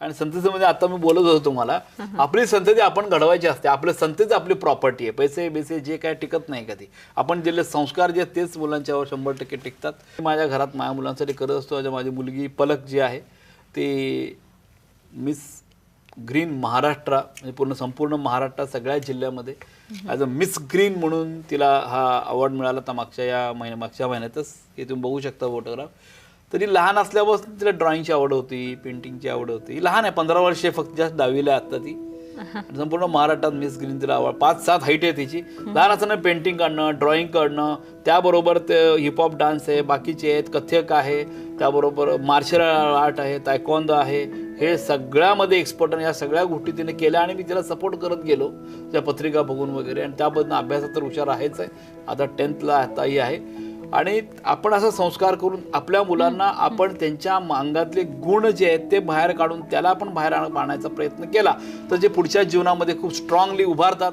आणि संततीमध्ये म्हणजे आता मी बोलत होतो तुम्हाला आपली संतती आपण घडवायची असते. आपली संतती आपली प्रॉपर्टी आहे. पैसे बिसे जे काय टिकत नाही कधी. आपण दिले संस्कार जे आहेत तेच मुलांच्यावर शंभर टक्के टिकतात. माझ्या घरात माझ्या मुलांसाठी करत असतो. माझी मुलगी पलक जी आहे ती मिस ग्रीन महाराष्ट्र म्हणजे पूर्ण संपूर्ण महाराष्ट्रात सगळ्या जिल्ह्यामध्ये. ॲज अ मिस ग्रीन म्हणून तिला हा अवॉर्ड मिळाला तर मागच्या या महिन्या मागच्या महिन्यातच. हे तुम्ही बघू शकता फोटोग्राफ तरी लहान असल्यापासून तिला ड्रॉइंगची आवड होती पेंटिंगची आवड होती. ही लहान आहे पंधरा वर्षे फक्त जास्त दहावीला आत्ता ती. संपूर्ण महाराष्ट्रात मिस ग्रीन तिला आवड पाच सात हाईट आहे तिची. लहान असताना पेंटिंग काढणं ड्रॉइंग काढणं त्याबरोबर ते हिपहॉप डान्स आहे बाकीचे आहेत कथ्यक आहे त्याबरोबर मार्शल आर्ट आहे तायकॉन्द आहे. हे सगळ्यामध्ये एक्सपर्ट आणि या सगळ्या गोष्टी तिने केल्या आणि मी तिला सपोर्ट करत गेलो. त्या पत्रिका बघून वगैरे आणि त्याबद्दल अभ्यासात तर हुशार आहेच आहे. आता टेन्थला आताही आहे. आणि आपण असा संस्कार करून आपल्या मुलांना आपण त्यांच्या अंगातले गुण जे आहेत ते बाहेर काढून त्याला आपण बाहेर आण- आणायचा प्रयत्न केला. तर जे पुढच्या जीवनामध्ये खूप स्ट्रॉंगली उभारतात